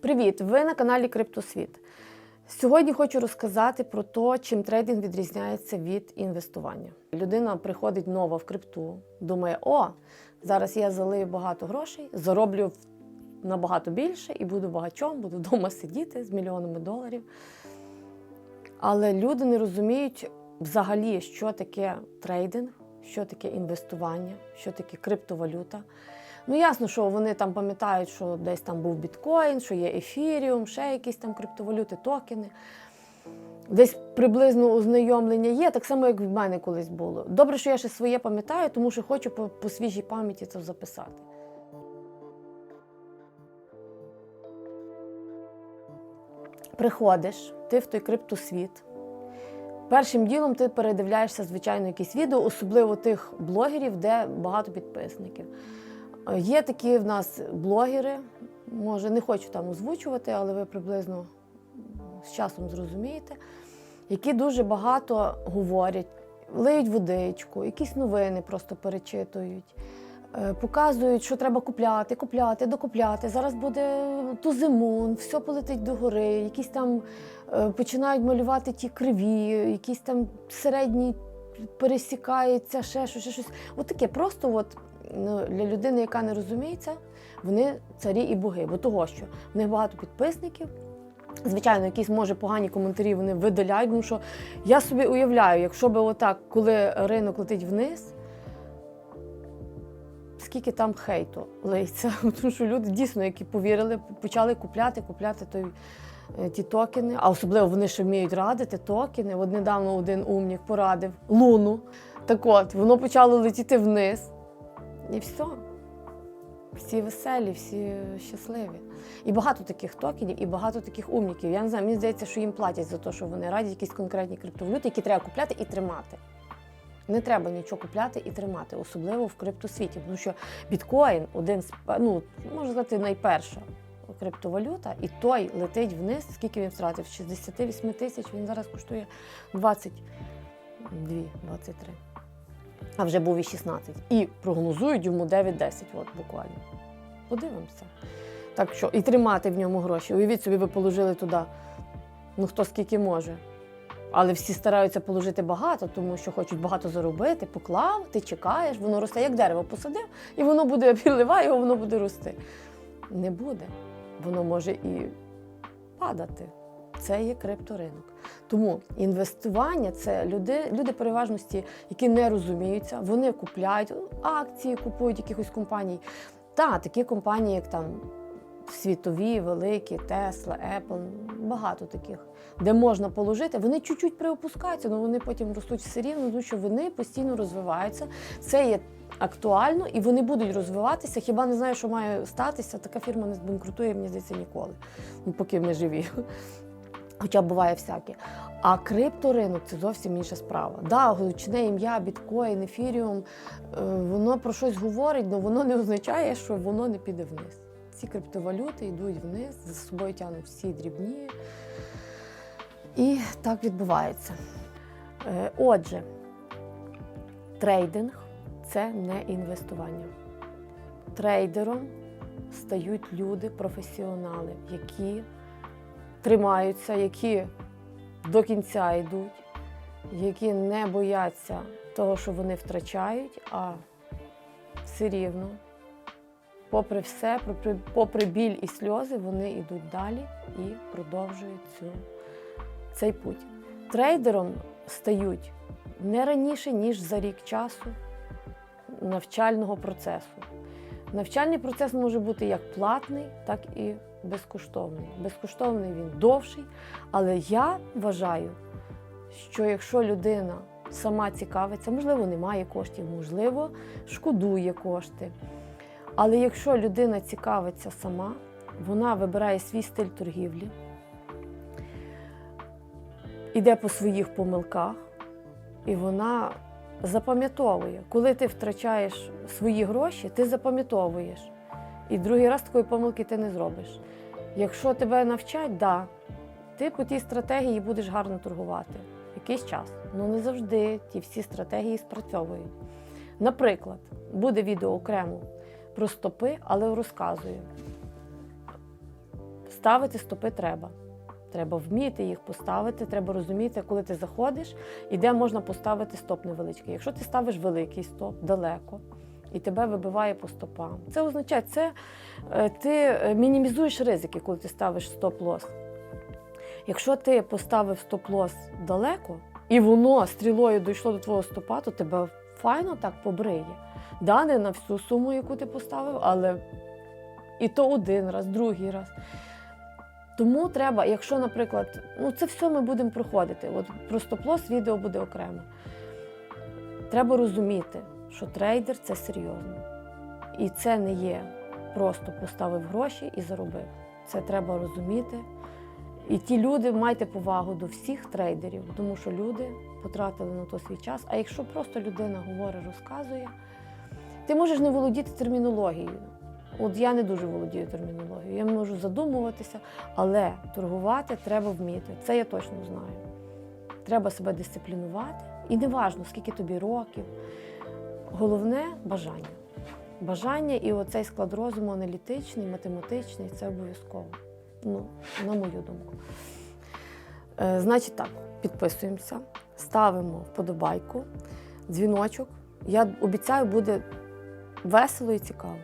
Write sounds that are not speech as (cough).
Привіт! Ви на каналі Криптосвіт. Сьогодні хочу розказати про те, чим трейдинг відрізняється від інвестування. Людина приходить нова в крипту, думає: о, зараз я залию багато грошей, зароблю набагато більше і буду багачом, буду вдома сидіти з мільйонами доларів. Але люди не розуміють взагалі, що таке трейдинг, що таке інвестування, що таке криптовалюта. Ну, ясно, що вони там пам'ятають, що десь там був біткоін, що є ефіріум, ще якісь там криптовалюти, токени. Десь приблизно ознайомлення є, так само, як в мене колись було. Добре, що я ще своє пам'ятаю, тому що хочу по, по свіжій пам'яті це записати. Приходиш, ти в той криптосвіт. Першим ділом ти передивляєшся, звичайно, якісь відео, особливо тих блогерів, де багато підписників. Є такі в нас блогери, може, не хочу там озвучувати, але ви приблизно з часом зрозумієте, які дуже багато говорять, лиють водичку, якісь новини просто перечитують, е, показують, що треба купляти, купляти, докупляти. Зараз буде тузимун, все полетить догори, якісь там е, починають малювати ті криві, якісь там середні пересікаються, ще щось, щось. От просто от ну, для людини, яка не розуміється, вони царі і боги. Бо того, що в них багато підписників. Звичайно, якісь може погані коментарі вони видаляють. Тому що я собі уявляю, якщо би отак, коли ринок летить вниз, скільки там хейту лиється. (laughs) Тому що люди дійсно, які повірили, почали купляти, купляти той. е, Ті токени, а особливо вони ще вміють радити токени. От недавно один умнік порадив луну. Так от, воно почало летіти вниз. І все. Всі веселі, всі щасливі. І багато таких токенів, і багато таких умників. Я не знаю, мені здається, що їм платять за те, що вони радять якісь конкретні криптовалюти, які треба купляти і тримати. Не треба нічого купляти і тримати, особливо в криптосвіті. Тому що біткоін один з ну, можна сказати, найперша криптовалюта, і той летить вниз. Скільки він втратив? 68 тисяч, він зараз коштує 22, 23 а вже був і 16. І прогнозують йому 9-10, от буквально. Подивимося. Так що і тримати в ньому гроші. Уявіть собі, ви положили туди, ну хто скільки може. Але всі стараються положити багато, тому що хочуть багато заробити, поклав, ти чекаєш, воно росте, як дерево посадив, і воно буде (laughs) підливає його, воно буде рости. Не буде. Воно може і падати. Це є крипторинок. Тому інвестування це люди, люди переважності, які не розуміються, вони купляють акції, купують якихось компаній. Та такі компанії, як там світові, великі, Tesla, Apple, багато таких, де можна положити, вони чуть-чуть приопускаються, але вони потім ростуть все рівно, тому що вони постійно розвиваються. Це є актуально і вони будуть розвиватися. Хіба не знаю, що має статися? Така фірма не збанкрутує, мені здається, ніколи, поки ми живі. Хоча буває всяке. А крипторинок це зовсім інша справа. Да, гучне ім'я, біткоін, ефіріум, е, воно про щось говорить, але воно не означає, що воно не піде вниз. Ці криптовалюти йдуть вниз, за собою тягнуть всі дрібні. І так відбувається. Е, Отже, трейдинг це не інвестування. Трейдером стають люди, професіонали, які тримаються, які до кінця йдуть, які не бояться того, що вони втрачають, а все рівно, попри все, попри, попри біль і сльози, вони йдуть далі і продовжують цю, цей путь. Трейдером стають не раніше, ніж за рік часу навчального процесу. Навчальний процес може бути як платний, так і безкоштовний. Безкоштовний він довший, але я вважаю, що якщо людина сама цікавиться, можливо, не має коштів, можливо, шкодує кошти. Але якщо людина цікавиться сама, вона вибирає свій стиль торгівлі, іде по своїх помилках, і вона запам'ятовує, коли ти втрачаєш свої гроші, ти запам'ятовуєш. І другий раз такої помилки ти не зробиш. Якщо тебе навчать, да, ти по тій стратегії будеш гарно торгувати якийсь час. Ну не завжди ті всі стратегії спрацьовують. Наприклад, буде відео окремо про стопи, але розказую. ставити стопи треба. Треба вміти їх поставити, треба розуміти, коли ти заходиш і де можна поставити стоп невеличкий. Якщо ти ставиш великий стоп далеко і тебе вибиває по стопам, це означає, це е, ти е, мінімізуєш ризики, коли ти ставиш стоп-лос. Якщо ти поставив стоп-лос далеко, і воно стрілою дійшло до твого стопа, то тебе файно так побриє. Да, не на всю суму, яку ти поставив, але і то один раз, другий раз. Тому треба, якщо, наприклад, ну це все ми будемо проходити. От про стоп-лос відео буде окремо. Треба розуміти, що трейдер це серйозно. І це не є просто поставив гроші і заробив. Це треба розуміти. І ті люди майте повагу до всіх трейдерів, тому що люди потратили на то свій час. А якщо просто людина говорить, розказує, ти можеш не володіти термінологією. От я не дуже володію термінологією, я можу задумуватися, але торгувати треба вміти. Це я точно знаю. Треба себе дисциплінувати. І не важно, скільки тобі років. Головне бажання. Бажання і оцей склад розуму аналітичний, математичний це обов'язково. Ну, на мою думку. Е, значить так, підписуємося, ставимо вподобайку, дзвіночок. Я обіцяю, буде весело і цікаво.